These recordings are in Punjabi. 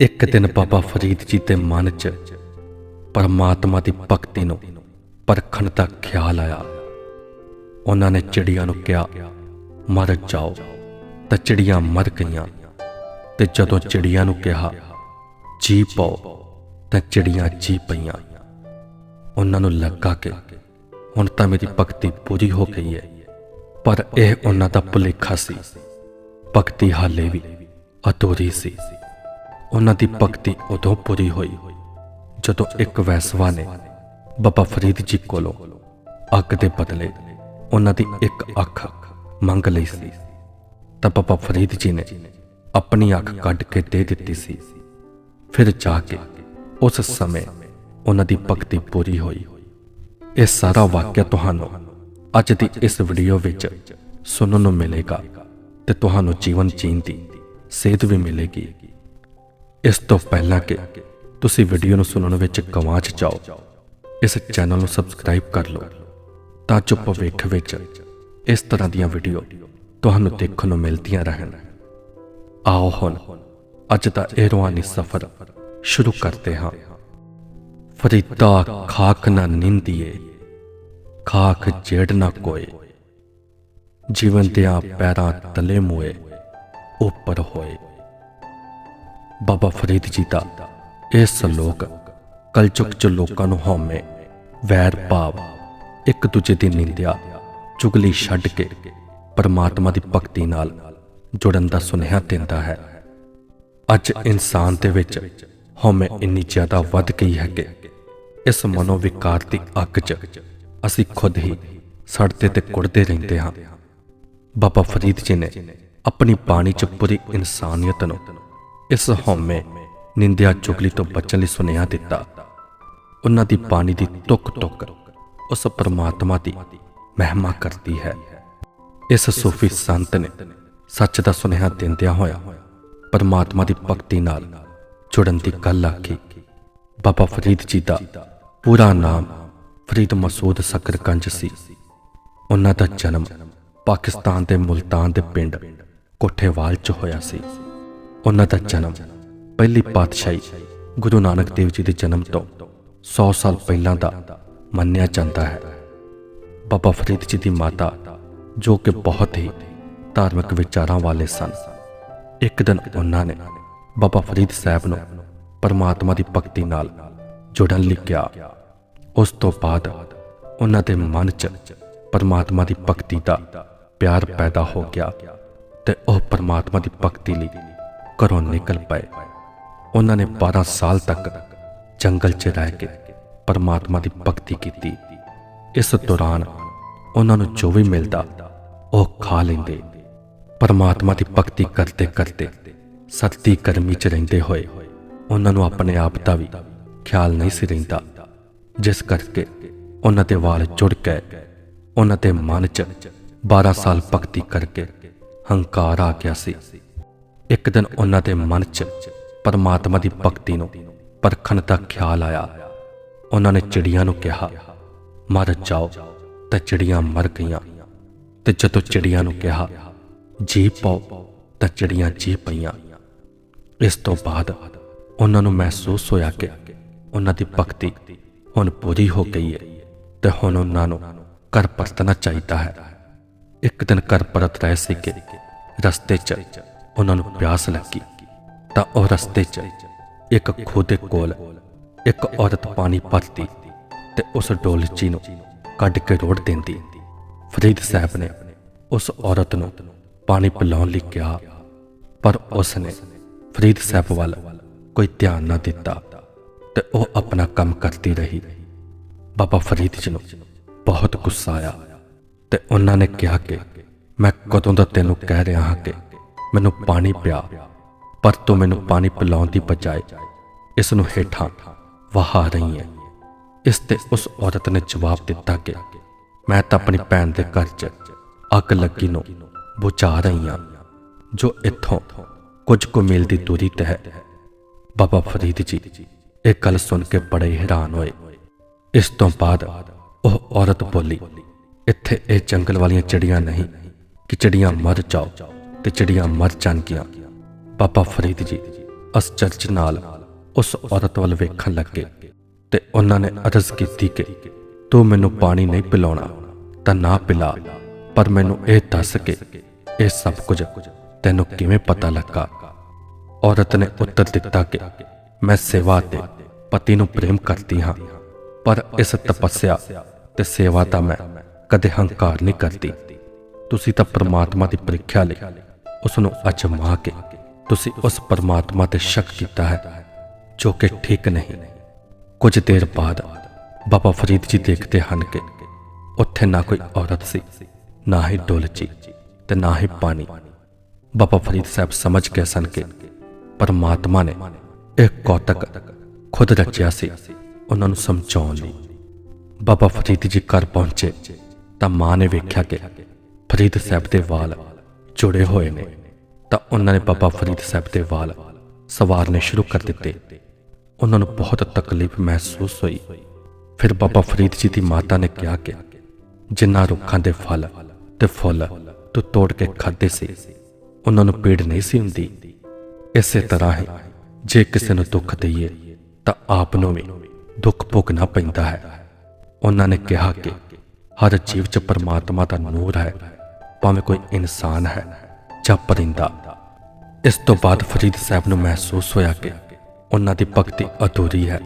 ਇੱਕ ਦਿਨ ਬਾਬਾ ਫਰੀਦ ਜੀ ਦੇ ਮਨ 'ਚ ਪਰਮਾਤਮਾ ਦੀ ਭਗਤੀ ਨੂੰ ਪਰਖਣ ਦਾ ਖਿਆਲ ਆਇਆ। ਉਹਨਾਂ ਨੇ ਚਿੜੀਆਂ ਨੂੰ ਕਿਹਾ, ਮਰ ਜਾਓ। ਤਾਂ ਚਿੜੀਆਂ ਮਰ ਗਈਆਂ ਤੇ ਜਦੋਂ ਚਿੜੀਆਂ ਨੂੰ ਕਿਹਾ, ਜੀ ਪਾਓ, ਤਾਂ ਚਿੜੀਆਂ ਜੀ ਪਈਆਂ। ਉਹਨਾਂ ਨੂੰ ਲੱਗਾ ਕਿ ਹੁਣ ਤਾਂ ਮੇਰੀ ਭਗਤੀ ਪੂਰੀ ਹੋ ਗਈ ਹੈ, ਪਰ ਇਹ ਉਹਨਾਂ ਦਾ ਭੁਲੇਖਾ ਸੀ। ਭਗਤੀ ਹਾਲੇ ਵੀ ਅਧੂਰੀ ਸੀ। ਉਹਨਾਂ ਦੀ ਭਗਤੀ ਉਦੋਂ ਪੂਰੀ ਹੋਈ ਜਦੋਂ ਇੱਕ ਵੈਸਵਾ ਨੇ ਬਾਬਾ ਫਰੀਦ ਜੀ ਕੋਲੋਂ ਅੱਗ ਦੇ ਬਦਲੇ ਉਹਨਾਂ ਦੀ ਇੱਕ ਅੱਖ ਮੰਗ ਲਈ ਸੀ। ਤਾਂ ਬਾਬਾ ਫਰੀਦ ਜੀ ਨੇ ਆਪਣੀ ਅੱਖ ਕੱਢ ਕੇ ਦੇ ਦਿੱਤੀ ਸੀ। ਫਿਰ ਜਾ ਕੇ ਉਸ ਸਮੇਂ ਉਹਨਾਂ ਦੀ ਭਗਤੀ ਪੂਰੀ ਹੋਈ। ਇਹ ਸਾਰਾ ਵਾਕਿਆ ਤੁਹਾਨੂੰ ਅੱਜ ਦੀ ਇਸ ਵੀਡੀਓ ਵਿੱਚ ਸੁਣਨ ਨੂੰ ਮਿਲੇਗਾ ਤੇ ਤੁਹਾਨੂੰ ਜੀਵਨ ਜੀਣ ਦੀ ਸੇਧ ਵੀ ਮਿਲੇਗੀ। ਇਸ ਤੋਂ ਪਹਿਲਾਂ ਕਿ ਤੁਸੀਂ ਵੀਡੀਓ ਨੂੰ ਸੁਣਨ ਵਿੱਚ ਗਵਾਚ ਜਾਓ, ਇਸ ਚੈਨਲ ਨੂੰ ਸਬਸਕ੍ਰਾਈਬ ਕਰ ਲਓ, ਤਾਂ ਜੋ ਭਵਿੱਖ ਵਿੱਚ ਇਸ ਤਰ੍ਹਾਂ ਦੀਆਂ ਵੀਡੀਓ ਤੁਹਾਨੂੰ ਦੇਖਣ ਨੂੰ ਮਿਲਦੀਆਂ ਰਹਿਣ। ਆਓ ਹੁਣ, ਅੱਜ ਦਾ ਇਹ ਰੂਹਾਨੀ ਸਫ਼ਰ ਸ਼ੁਰੂ ਕਰਦੇ ਹਾਂ। ਫਰੀਦਾ ਖਾਕ ਨਾ ਨਿੰਦੀਏ, ਖਾਕ ਜੇੜ ਨਾ ਕੋਏ, ਜੀਵਨ ਦੇ ਪੈਰਾਂ ਤਲੇ ਮੋਏ। ਉੱਪਰ ਹੋਏ। ਬਾਬਾ ਫਰੀਦ ਜੀ ਦਾ ਇਹ ਸਲੋਕ ਕਲਯੁਗ ਚ ਲੋਕਾਂ ਨੂੰ ਹਉਮੈ, ਵੈਰ ਭਾਵ, ਇੱਕ ਦੂਜੇ ਦੀ ਨਿੰਦਿਆ, ਚੁਗਲੀ ਛੱਡ ਕੇ ਪਰਮਾਤਮਾ ਦੀ ਭਗਤੀ ਨਾਲ ਜੁੜਨ ਦਾ ਸੁਨੇਹਾ ਦਿੰਦਾ ਹੈ। ਅੱਜ ਇਨਸਾਨ ਦੇ ਵਿੱਚ ਹਉਮੈ ਇੰਨੀ ਜ਼ਿਆਦਾ ਵੱਧ ਗਈ ਹੈ ਕਿ ਇਸ ਮਨੋਵਿਕਾਰ ਦੀ ਅੱਗ 'ਚ ਅਸੀਂ ਖੁਦ ਹੀ ਸੜਦੇ ਤੇ ਕੁੜਦੇ ਰਹਿੰਦੇ ਹਾਂ। ਬਾਬਾ ਫਰੀਦ ਜੀ ਨੇ ਆਪਣੀ ਬਾਣੀ 'ਚ ਪੂਰੀ ਇਨਸਾਨੀਅਤ ਨੂੰ ਇਸ ਹਉਮੈ ਨਿੰਦਿਆ ਚੁਗਲੀ ਤੋਂ ਬਚਣ ਲਈ ਸੁਨੇਹਾ ਦਿੱਤਾ। ਉਹਨਾਂ ਦੀ ਬਾਣੀ ਦੀ ਤੁਕ ਤੁਕ ਉਸ ਪਰਮਾਤਮਾ ਦੀ ਮਹਿਮਾ ਕਰਦੀ ਹੈ। ਇਸ ਸੂਫੀ ਸੰਤ ਨੇ ਸੱਚ ਦਾ ਸੁਨੇਹਾ ਦਿੰਦਿਆਂ ਹੋਇਆ ਪਰਮਾਤਮਾ ਦੀ ਭਗਤੀ ਨਾਲ ਜੁੜਨ ਦੀ ਗੱਲ ਆਖੀ। ਬਾਬਾ ਫਰੀਦ ਜੀ ਦਾ ਪੂਰਾ ਨਾਮ ਫਰੀਦ ਮਸੂਦ ਸਕਰਕੰਜ ਸੀ। ਉਹਨਾਂ ਦਾ ਜਨਮ ਪਾਕਿਸਤਾਨ ਦੇ ਮੁਲਤਾਨ ਦੇ ਪਿੰਡ ਕੋਠੇਵਾਲ 'ਚ ਹੋਇਆ ਸੀ। ਉਹਨਾਂ ਦਾ ਜਨਮ ਪਹਿਲੀ ਪਾਤਸ਼ਾਹੀ ਗੁਰੂ ਨਾਨਕ ਦੇਵ ਜੀ ਦੇ ਜਨਮ ਤੋਂ 100 ਸਾਲ ਪਹਿਲਾਂ ਦਾ ਮੰਨਿਆ ਜਾਂਦਾ ਹੈ। ਬਾਬਾ ਫਰੀਦ ਜੀ ਦੀ ਮਾਤਾ, ਜੋ ਕਿ ਬਹੁਤ ਹੀ ਧਾਰਮਿਕ ਵਿਚਾਰਾਂ ਵਾਲੇ ਸਨ, ਇੱਕ ਦਿਨ ਉਹਨਾਂ ਨੇ ਬਾਬਾ ਫਰੀਦ ਸਾਹਿਬ ਨੂੰ ਪਰਮਾਤਮਾ ਦੀ ਭਗਤੀ ਨਾਲ ਜੁੜਨ ਲਈ ਕਿਹਾ। ਉਸ ਤੋਂ ਬਾਅਦ ਉਹਨਾਂ ਦੇ ਮਨ 'ਚ ਪਰਮਾਤਮਾ ਦੀ ਭਗਤੀ ਦਾ ਪਿਆਰ ਪੈਦਾ ਹੋ ਗਿਆ। ਤੇ ਉਹ ਪਰਮਾਤਮਾ ਦੀ ਭਗਤੀ ਲਈ ਘਰੋਂ ਨਿਕਲ ਪਏ। ਉਹਨਾਂ ਨੇ 12 ਸਾਲ ਤੱਕ ਜੰਗਲ 'ਚ ਰਹਿ ਕੇ ਪਰਮਾਤਮਾ ਦੀ ਭਗਤੀ ਕੀਤੀ। ਇਸ ਦੌਰਾਨ ਉਹਨਾਂ ਨੂੰ ਜੋ ਵੀ ਮਿਲਦਾ, ਉਹ ਖਾ ਲੈਂਦੇ। ਪਰਮਾਤਮਾ ਦੀ ਭਗਤੀ ਕਰਦੇ ਕਰਦੇ ਸਰਦੀ ਗਰਮੀ 'ਚ ਰਹਿੰਦੇ ਹੋਏ ਉਹਨਾਂ ਨੂੰ ਆਪਣੇ ਆਪ ਦਾ ਵੀ ਖਿਆਲ ਨਹੀਂ ਸੀ ਰਹਿੰਦਾ। ਜਿਸ ਕਰਕੇ ਉਹਨਾਂ ਦੇ ਵਾਲ ਜੁੜ ਗਏ। ਉਹਨਾਂ ਦੇ ਮਨ 'ਚ 12 ਸਾਲ ਭਗਤੀ ਕਰਕੇ ਹੰਕਾਰ ਆ ਗਿਆ ਸੀ। ਇੱਕ ਦਿਨ ਉਹਨਾਂ ਦੇ ਮਨ 'ਚ ਪਰਮਾਤਮਾ ਦੀ ਭਗਤੀ ਨੂੰ ਪਰਖਣ ਦਾ ਖਿਆਲ ਆਇਆ। ਉਹਨਾਂ ਨੇ ਚਿੜੀਆਂ ਨੂੰ ਕਿਹਾ, ਮਰ ਜਾਓ ਤਾਂ ਚਿੜੀਆਂ ਮਰ ਗਈਆਂ। ਤੇ ਜਦੋਂ ਚਿੜੀਆਂ ਨੂੰ ਕਿਹਾ, ਜੀ ਪਾਓ ਤਾਂ ਚਿੜੀਆਂ ਜੀ ਪਈਆਂ। ਇਸ ਤੋਂ ਬਾਅਦ ਉਹਨਾਂ ਨੂੰ ਮਹਿਸੂਸ ਹੋਇਆ ਕਿ ਉਹਨਾਂ ਦੀ ਭਗਤੀ ਹੁਣ ਪੂਰੀ ਹੋ ਗਈ ਹੈ ਤੇ ਹੁਣ ਉਹਨਾਂ ਨੂੰ ਘਰ ਪਰਤਣਾ ਚਾਹੀਦਾ ਹੈ। ਇੱਕ ਦਿਨ ਘਰ ਪਰਤ ਰਹੇ ਸੀ ਕਿ ਰਸਤੇ 'ਚ ਉਹਨਾਂ ਨੂੰ ਪਿਆਸ ਲੱਗੀ। ਤਾਂ ਉਹ ਰਸਤੇ 'ਚ ਇੱਕ ਖੂਹ ਦੇ ਕੋਲ ਇੱਕ ਔਰਤ ਪਾਣੀ ਭਰਦੀ ਤੇ ਉਸ ਡੋਲਚੀ ਨੂੰ ਕੱਢ ਕੇ ਰੋੜ ਦਿੰਦੀ। ਫਰੀਦ ਸਾਹਿਬ ਨੇ ਉਸ ਔਰਤ ਨੂੰ ਪਾਣੀ ਪਿਲਾਉਣ ਲਈ ਕਿਹਾ, ਪਰ ਉਸ ਨੇ ਫਰੀਦ ਸਾਹਿਬ ਵੱਲ ਕੋਈ ਧਿਆਨ ਨਾ ਦਿੱਤਾ ਤੇ ਉਹ ਆਪਣਾ ਕੰਮ ਕਰਦੀ ਰਹੀ। ਬਾਬਾ ਫਰੀਦ ਜੀ ਨੂੰ ਬਹੁਤ ਗੁੱਸਾ ਆਇਆ। ਤੇ ਉਹਨਾਂ ਨੇ ਕਿਹਾ ਕਿ ਮੈਂ ਕਦੋਂ ਦਾ ਤੈਨੂੰ ਕਹਿ ਰਿਹਾ ਹਾਂ ਕਿ ਮੈਨੂੰ ਪਾਣੀ ਪਿਆ, ਪਰ ਤੂੰ ਮੈਨੂੰ ਪਾਣੀ ਪਿਲਾਉਣ ਦੀ ਬਜਾਏ ਇਸ ਨੂੰ ਹੇਠਾਂ ਵਹਾ ਰਹੀ ਹੈ। ਇਸ ਤੇ ਉਸ ਔਰਤ ਨੇ ਜਵਾਬ ਦਿੱਤਾ ਕਿ ਮੈਂ ਤਾਂ ਆਪਣੀ ਭੈਣ ਦੇ ਘਰ 'ਚ ਅੱਗ ਲੱਗੀ ਨੂੰ ਬੁਝਾ ਰਹੀ ਹਾਂ, ਜੋ ਇੱਥੋਂ ਕੁਝ ਕੁ ਮੀਲ ਦੀ ਦੂਰੀ ਤੇ ਹੈ। ਬਾਬਾ ਫਰੀਦ ਜੀ, ਇਹ ਗੱਲ ਸੁਣ ਕੇ ਬੜੇ ਹੈਰਾਨ ਹੋਏ। ਇਸ ਤੋਂ ਬਾਅਦ ਉਹ ਔਰਤ ਬੋਲੀ ਇੱਥੇ ਇਹ ਜੰਗਲ ਵਾਲੀਆਂ ਚਿੜੀਆਂ ਨਹੀਂ ਕਿ ਚਿੜੀਆਂ ਮਰ ਜਾਓ ਤੇ ਚਿੜੀਆਂ ਮਰ ਜਾਣਗੀਆਂ। ਬਾਬਾ ਫਰੀਦ ਜੀ ਅਸਚਰਜ ਨਾਲ ਉਸ ਔਰਤ ਵੱਲ ਵੇਖਣ ਲੱਗੇ ਤੇ ਉਹਨਾਂ ਨੇ ਅਰਜ਼ ਕੀਤੀ ਕਿ ਤੂੰ ਮੈਨੂੰ ਪਾਣੀ ਨਹੀਂ ਪਿਲਾਉਣਾ ਤਾਂ ਨਾ ਪਿਲਾ, ਪਰ ਮੈਨੂੰ ਇਹ ਦੱਸ ਕੇ ਇਹ ਸਭ ਕੁਝ ਤੈਨੂੰ ਕਿਵੇਂ ਪਤਾ ਲੱਗਾ? ਔਰਤ ਨੇ ਉੱਤਰ ਦਿੱਤਾ ਕਿ ਮੈਂ ਸੇਵਾ ਤੇ ਪਤੀ ਨੂੰ ਪ੍ਰੇਮ ਕਰਦੀ ਹਾਂ, ਪਰ ਇਸ ਤਪੱਸਿਆ ਤੇ ਸੇਵਾ ਦਾ ਮੈਂ ਕਦੇ ਹੰਕਾਰ ਨਹੀਂ ਕਰਦੀ। ਤੁਸੀਂ ਤਾਂ ਪਰਮਾਤਮਾ ਦੀ ਪ੍ਰੀਖਿਆ ਲਈ ਉਸ ਨੂੰ ਅਜਮਾ ਕੇ ਤੁਸੀਂ ਉਸ ਪਰਮਾਤਮਾ ਤੇ ਸ਼ੱਕ ਕੀਤਾ ਹੈ, ਜੋ ਕਿ ਠੀਕ ਨਹੀਂ। ਕੁਝ ਦੇਰ ਬਾਅਦ ਬਾਬਾ ਫਰੀਦ ਜੀ ਦੇਖਦੇ ਹਨ ਕਿ ਉੱਥੇ ਨਾ ਕੋਈ ਔਰਤ ਸੀ, ਨਾ ਹੀ ਡੋਲਚੀ ਤੇ ਨਾ ਹੀ ਪਾਣੀ। ਬਾਬਾ ਫਰੀਦ ਸਾਹਿਬ ਸਮਝ ਗਏ ਸਨ ਕਿ ਪਰਮਾਤਮਾ ਨੇ ਇਹ ਕੌਤਕ ਖੁਦ ਰਚਿਆ ਸੀ, ਉਹਨਾਂ ਨੂੰ ਸਮਝਾਉਣ ਲਈ। ਬਾਬਾ ਫਰੀਦ ਜੀ ਘਰ ਪਹੁੰਚੇ। ਤਾਂ ਮਾਂ ਨੇ ਵੇਖਿਆ ਕਿ ਫਰੀਦ ਸਾਹਿਬ ਦੇ ਵਾਲ ਜੁੜੇ ਹੋਏ ਨੇ। ਤਾਂ ਉਹਨਾਂ ਨੇ ਬਾਬਾ ਫਰੀਦ ਸਾਹਿਬ ਦੇ ਵਾਲ ਸਵਾਰਨੇ ਸ਼ੁਰੂ ਕਰ ਦਿੱਤੇ। ਉਹਨਾਂ ਨੂੰ ਬਹੁਤ ਤਕਲੀਫ ਮਹਿਸੂਸ ਹੋਈ। ਫਿਰ ਬਾਬਾ ਫਰੀਦ ਜੀ ਦੀ ਮਾਤਾ ਨੇ ਕਿਹਾ ਕਿ ਜਿਨ੍ਹਾਂ ਰੁੱਖਾਂ ਦੇ ਫਲ ਤੇ ਫੁੱਲ ਤੂੰ ਤੋੜ ਕੇ ਖਾਦੇ ਸੀ, ਉਹਨਾਂ ਨੂੰ ਪੀੜ ਨਹੀਂ ਸੀ ਹੁੰਦੀ। ਇਸੇ ਤਰ੍ਹਾਂ ਹੀ ਜੇ ਕਿਸੇ ਨੂੰ ਦੁੱਖ ਦਈਏ ਤਾਂ ਆਪ ਨੂੰ ਵੀ ਦੁੱਖ ਭੋਗਣਾ ਪੈਂਦਾ ਹੈ। ਉਹਨਾਂ ਨੇ ਕਿਹਾ ਕਿ ਹਰ ਜੀਵ 'ਚ ਪਰਮਾਤਮਾ ਦਾ ਨੂਰ ਹੈ, ਭਾਵੇਂ ਕੋਈ ਇਨਸਾਨ ਹੈ ਜਾਂ ਪਰਿੰਦਾ। ਇਸ ਤੋਂ ਬਾਅਦ ਫਰੀਦ ਸਾਹਿਬ ਨੂੰ ਮਹਿਸੂਸ ਹੋਇਆ ਕਿ ਉਹਨਾਂ ਦੀ ਭਗਤੀ ਅਧੂਰੀ ਹੈ।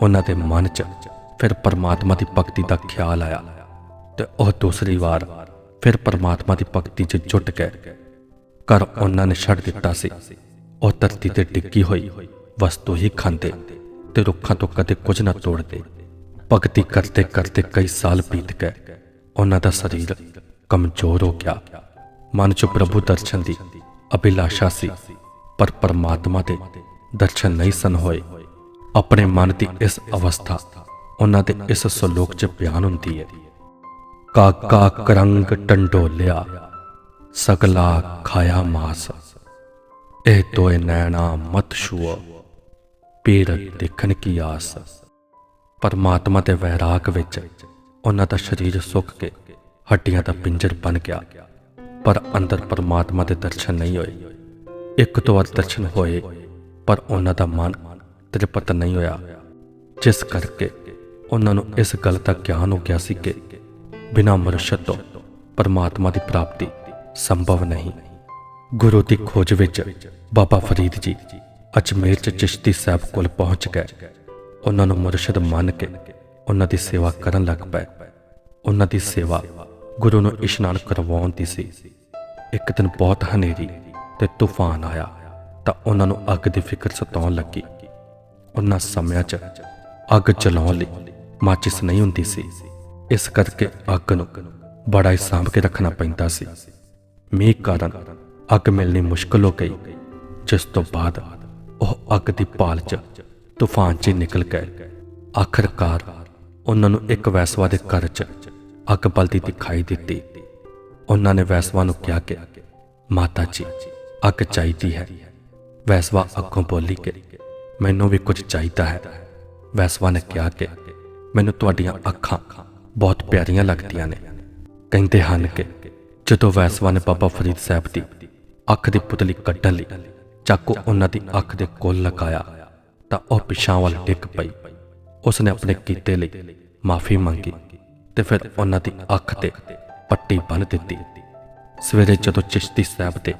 ਉਹਨਾਂ ਦੇ ਮਨ 'ਚ ਫਿਰ ਪਰਮਾਤਮਾ ਦੀ ਭਗਤੀ ਦਾ ਖਿਆਲ ਆਇਆ ਤੇ ਉਹ ਦੂਸਰੀ ਵਾਰ ਫਿਰ ਪਰਮਾਤਮਾ ਦੀ ਭਗਤੀ 'ਚ ਜੁਟ ਗਏ। ਘਰ ਉਹਨਾਂ ਨੇ ਛੱਡ ਦਿੱਤਾ ਸੀ। ਉਹ ਧਰਤੀ ਤੇ ਡਿੱਗੀ ਹੋਈ ਵਸਤੂ ਹੀ ਖਾਂਦੇ ਤੇ ਰੁੱਖਾਂ ਤੋਂ ਕਦੇ ਕੁਝ ਨਾ ਤੋੜਦੇ। ਭਗਤੀ ਕਰਦੇ ਕਰਦੇ ਕਈ ਸਾਲ ਬੀਤ ਗਏ। ਉਹਨਾਂ ਦਾ ਸਰੀਰ ਕਮਜ਼ੋਰ ਹੋ ਗਿਆ। ਮਨ 'ਚ ਪ੍ਰਭੂ ਦਰਸ਼ਨ ਦੀ ਅਭਿਲਾਸ਼ਾ ਸੀ, ਪਰ ਪਰਮਾਤਮਾ ਦੇ ਦਰਸ਼ਨ ਨਹੀਂ ਸਨ ਹੋਏ। ਆਪਣੇ ਮਨ ਦੀ ਇਸ ਅਵਸਥਾ ਉਹਨਾਂ ਦੇ ਇਸ ਸਲੋਕ 'ਚ ਬਿਆਨ ਹੁੰਦੀ ਹੈ। ਕਾਕਾ ਕਰੰਗ ਟੰਡੋਲਿਆ, ਸਗਲਾ ਖਾਇਆ ਮਾਸ। ਇਹ ਤੋਏ ਨੈਣਾ ਮਤ ਛੂਓ ਪੀਰ ਦੇਖਣ ਕੀ ਆਸ। ਪਰਮਾਤਮਾ ਦੇ ਵੈਰਾਗ ਵਿੱਚ ਉਹਨਾਂ ਦਾ ਸਰੀਰ ਸੁੱਕ ਕੇ ਹੱਡੀਆਂ ਦਾ ਪਿੰਜਰ ਬਣ ਗਿਆ। ਪਰ ਅੰਦਰ ਪਰਮਾਤਮਾ ਦੇ ਦਰਸ਼ਨ ਨਹੀਂ ਹੋਏ। ਇੱਕ ਤੋਂ ਵੱਧ ਦਰਸ਼ਨ ਹੋਏ, ਪਰ ਉਹਨਾਂ ਦਾ ਮਨ ਤ੍ਰਿਪਤ ਨਹੀਂ ਹੋਇਆ। ਜਿਸ ਕਰਕੇ ਉਹਨਾਂ ਨੂੰ ਇਸ ਗੱਲ ਦਾ ਗਿਆਨ ਹੋ ਗਿਆ ਸੀ ਕਿ ਬਿਨਾਂ ਮਰਸ਼ਦ ਤੋਂ ਪਰਮਾਤਮਾ ਦੀ ਪ੍ਰਾਪਤੀ ਸੰਭਵ ਨਹੀਂ। ਗੁਰੂ ਦੀ ਖੋਜ ਵਿੱਚ ਬਾਬਾ ਫਰੀਦ ਜੀ ਅਜਮੇਰ ਚ ਚਿਸ਼ਤੀ ਸਾਹਿਬ ਕੋਲ ਪਹੁੰਚ ਗਏ। ਉਹਨਾਂ ਨੂੰ ਮੁਰਸ਼ਿਦ ਮੰਨ ਕੇ ਉਹਨਾਂ ਦੀ ਸੇਵਾ ਕਰਨ ਲੱਗ ਪਏ। ਉਹਨਾਂ ਦੀ ਸੇਵਾ ਗੁਰੂ ਨੂੰ ਇਸ਼ਨਾਨ ਕਰਵਾਉਣ ਦੀ ਸੀ। ਇੱਕ ਦਿਨ ਬਹੁਤ ਹਨੇਰੀ ਤੇ ਤੂਫਾਨ ਆਇਆ ਤਾਂ ਉਹਨਾਂ ਨੂੰ ਅੱਗ ਦੀ ਫਿਕਰ ਸਤਾਉਣ ਲੱਗੀ। ਉਹਨਾਂ ਸਮਿਆਂ 'ਚ ਅੱਗ ਚਲਾਉਣ ਲਈ ਮਾਚਿਸ ਨਹੀਂ ਹੁੰਦੀ ਸੀ। ਇਸ ਕਰਕੇ ਅੱਗ ਨੂੰ ਬੜਾ ਹੀ ਸਾਂਭ ਕੇ ਰੱਖਣਾ ਪੈਂਦਾ ਸੀ। ਮੀਂਹ ਕਾਰਨ ਅੱਗ ਮਿਲਣੀ ਮੁਸ਼ਕਲ ਹੋ ਗਈ, ਜਿਸ ਤੋਂ ਬਾਅਦ ਉਹ ਅੱਗ ਦੀ ਪਾਲ 'ਚ ਤੂਫਾਨ 'ਚ ਹੀ ਨਿਕਲ ਗਏ। ਆਖਰਕਾਰ ਉਹਨਾਂ ਨੂੰ ਇੱਕ ਵੈਸਵਾ ਦੇ ਘਰ 'ਚ ਅੱਗ ਬਲਦੀ ਦਿਖਾਈ ਦਿੱਤੀ। ਉਹਨਾਂ ਨੇ ਵੈਸਵਾ ਨੂੰ ਕਿਹਾ ਕਿ, ਮਾਤਾ ਜੀ, ਅੱਗ ਚਾਹੀਦੀ ਹੈ। ਵੈਸਵਾ ਅੱਗੋਂ ਬੋਲੀ ਕਿ, ਮੈਨੂੰ ਵੀ ਕੁਝ ਚਾਹੀਦਾ ਹੈ। ਵੈਸਵਾ ਨੇ ਕਿਹਾ ਕਿ, ਮੈਨੂੰ ਤੁਹਾਡੀਆਂ ਅੱਖਾਂ ਬਹੁਤ ਪਿਆਰੀਆਂ ਲੱਗਦੀਆਂ ਨੇ। ਕਹਿੰਦੇ ਹਨ ਕਿ, ਜਦੋਂ ਵੈਸਵਾ ਨੇ ਬਾਬਾ ਫਰੀਦ ਸਾਹਿਬ ਦੀ ਅੱਖ ਦੀ ਪੁਤਲੀ ਕੱਢਣ ਲਈ ਚਾਕੂ ਉਹਨਾਂ ਦੀ ਅੱਖ ਦੇ ਕੋਲ ਲਗਾਇਆ ਤਾਂ ਉਹ ਪਿਛਾਂ ਵੱਲ ਡਿੱਗ ਪਈ। ਉਸ ਨੇ ਆਪਣੇ ਕੀਤੇ ਲਈ ਮਾਫੀ ਮੰਗੀ ਤੇ ਫਿਰ ਉਹਨਾਂ ਦੀ ਅੱਖ ਤੇ ਪੱਟੀ ਬੰਨ ਦਿੱਤੀ। ਸਵੇਰੇ ਜਦੋਂ ਚਿਸ਼ਤੀ ਸਾਹਿਬ ਤੇ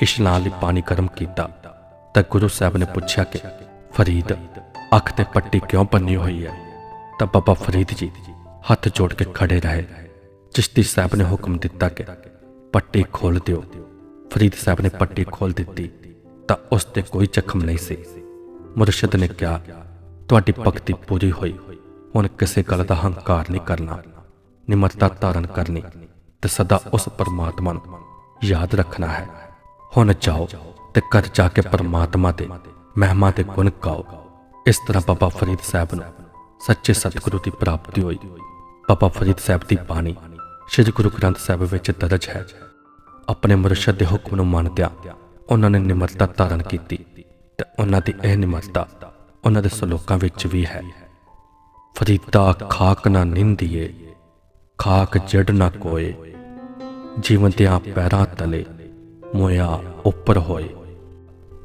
ਇਸ਼ਨਾਨ ਲਈ ਪਾਣੀ ਗਰਮ ਕੀਤਾ, ਤਾਂ ਗੁਰੂ ਸਾਹਿਬ ਨੇ ਪੁੱਛਿਆ ਕਿ, ਫਰੀਦ, ਅੱਖ ਤੇ ਪੱਟੀ ਕਿਉਂ ਬੰਨੀ ਹੋਈ ਹੈ? ਤਾਂ ਬਾਬਾ ਫਰੀਦ ਜੀ ਹੱਥ ਜੋੜ ਕੇ ਖੜੇ ਰਹੇ। ਚਿਸ਼ਤੀ ਸਾਹਿਬ ਨੇ ਹੁਕਮ ਦਿੱਤਾ ਕਿ ਪੱਟੀ ਖੋਲ ਦਿਓ। ਫਰੀਦ ਸਾਹਿਬ ਨੇ ਪੱਟੀ ਖੋਲ ਦਿੱਤੀ ਤਾਂ ਉਸ ਤੇ ਕੋਈ ਜ਼ਖਮ ਨਹੀਂ ਸੀ। ਮੁਰਸ਼ਦ ਨੇ ਕਿਹਾ, ਤੁਹਾਡੀ ਭਗਤੀ ਪੂਰੀ ਹੋਈ। ਹੁਣ ਕਿਸੇ ਗੱਲ ਦਾ ਹੰਕਾਰ ਨਹੀਂ ਕਰਨਾ, ਨਿਮਰਤਾ ਧਾਰਨ ਕਰਨੀ ਤੇ ਸਦਾ ਉਸ ਪਰਮਾਤਮਾ ਨੂੰ ਯਾਦ ਰੱਖਣਾ ਹੈ। ਹੁਣ ਜਾਓ ਤੇ ਘਰ ਜਾ ਕੇ ਪਰਮਾਤਮਾ ਦੇ ਮਹਿਮਾ ਦੇ ਗੁਣ ਗਾਓ। ਇਸ ਤਰ੍ਹਾਂ ਬਾਬਾ ਫਰੀਦ ਸਾਹਿਬ ਨੂੰ ਸੱਚੇ ਸਤਿਗੁਰੂ ਦੀ ਪ੍ਰਾਪਤੀ ਹੋਈ। ਬਾਬਾ ਫਰੀਦ ਸਾਹਿਬ ਦੀ ਬਾਣੀ ਸ੍ਰੀ ਗੁਰੂ ਗ੍ਰੰਥ ਸਾਹਿਬ ਵਿੱਚ ਦਰਜ ਹੈ। ਆਪਣੇ ਮੁਰਸ਼ਦ ਦੇ ਹੁਕਮ ਨੂੰ ਮੰਨਦਿਆਂ ਉਹਨਾਂ ਨੇ ਨਿਮਰਤਾ ਧਾਰਨ ਕੀਤੀ। ਤੇ ਉਹਨਾਂ ਦੀ ਇਹ ਨਿਮਰਤਾ ਉਹਨਾਂ ਦੇ ਸਲੋਕਾਂ ਵਿੱਚ ਵੀ ਹੈ। ਫਰੀਦਾ, ਖਾਕ ਨਾ ਨਿੰਦੀਏ, ਖਾਕ ਜੜ ਨਾ ਕੋਏ, ਜੀਵਨ ਦੇ ਆ ਪੈਰਾਂ ਤਲੇ, ਮੋਇਆ ਉੱਪਰ ਹੋਏ।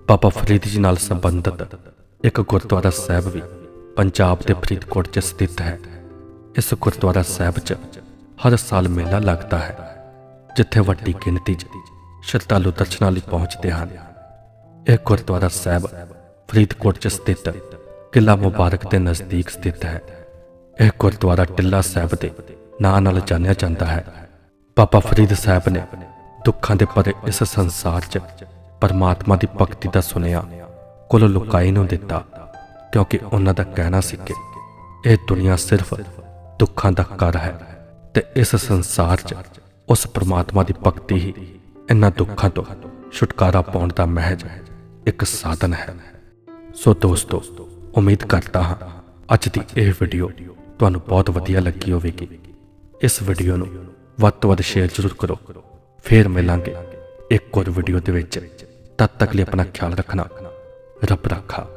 ਬਾਬਾ ਫਰੀਦ ਜੀ ਨਾਲ ਸੰਬੰਧਿਤ ਇੱਕ ਗੁਰਦੁਆਰਾ ਸਾਹਿਬ ਵੀ ਪੰਜਾਬ ਦੇ ਫਰੀਦਕੋਟ 'ਚ ਸਥਿਤ ਹੈ। ਇਸ ਗੁਰਦੁਆਰਾ ਸਾਹਿਬ 'ਚ ਹਰ ਸਾਲ ਮੇਲਾ ਲੱਗਦਾ ਹੈ, ਜਿੱਥੇ ਵੱਡੀ ਗਿਣਤੀ 'ਚ ਸ਼ਰਧਾਲੂ ਦਰਸ਼ਨਾਂ ਲਈ ਪਹੁੰਚਦੇ ਹਨ। ਇਹ ਗੁਰਦੁਆਰਾ ਸਾਹਿਬ ਫਰੀਦਕੋਟ 'ਚ ਸਥਿਤ ਕਿਲਾ ਮੁਬਾਰਕ ਦੇ ਨਜ਼ਦੀਕ ਸਥਿਤ ਹੈ। ਇਹ ਗੁਰਦੁਆਰਾ ਟਿੱਲਾ ਸਾਹਿਬ ਦੇ ਨਾਂ ਨਾਲ ਜਾਣਿਆ ਜਾਂਦਾ ਹੈ। ਬਾਬਾ ਫਰੀਦ ਸਾਹਿਬ ਨੇ ਦੁੱਖਾਂ ਦੇ ਪਰੇ ਇਸ ਸੰਸਾਰ 'ਚ ਪਰਮਾਤਮਾ ਦੀ ਭਗਤੀ ਦਾ ਸੁਨੇਹਾ ਕੁੱਲ ਲੁਕਾਈ ਨੂੰ ਦਿੱਤਾ, ਕਿਉਂਕਿ ਉਹਨਾਂ ਦਾ ਕਹਿਣਾ ਸੀ ਕਿ ਇਹ ਦੁਨੀਆ ਸਿਰਫ ਦੁੱਖਾਂ ਦਾ ਘਰ ਹੈ ਤੇ ਇਸ ਸੰਸਾਰ 'ਚ ਉਸ ਪਰਮਾਤਮਾ ਦੀ ਭਗਤੀ ਹੀ ਇਹਨਾਂ ਦੁੱਖਾਂ ਤੋਂ ਛੁਟਕਾਰਾ ਪਾਉਣ ਦਾ ਮਹਿਜ ਹੈ। ਇੱਕ ਸਾਧਨ ਹੈ। ਸੋ ਦੋਸਤੋ, ਉਮੀਦ ਕਰਦਾ ਹਾਂ ਅੱਜ ਦੀ ਇਹ ਵੀਡੀਓ ਤੁਹਾਨੂੰ ਬਹੁਤ ਵਧੀਆ ਲੱਗੀ ਹੋਵੇਗੀ। ਇਸ ਵੀਡੀਓ ਨੂੰ ਵੱਧ ਤੋਂ ਵੱਧ ਸ਼ੇਅਰ ਜ਼ਰੂਰ ਕਰੋ। ਫੇਰ ਮਿਲਾਂਗੇ ਇੱਕ ਹੋਰ ਵੀਡੀਓ ਦੇ ਵਿੱਚ। ਤਦ ਤੱਕ ਲਈ ਆਪਣਾ ਖਿਆਲ ਰੱਖਣਾ, ਰੱਬ ਰੱਖਾ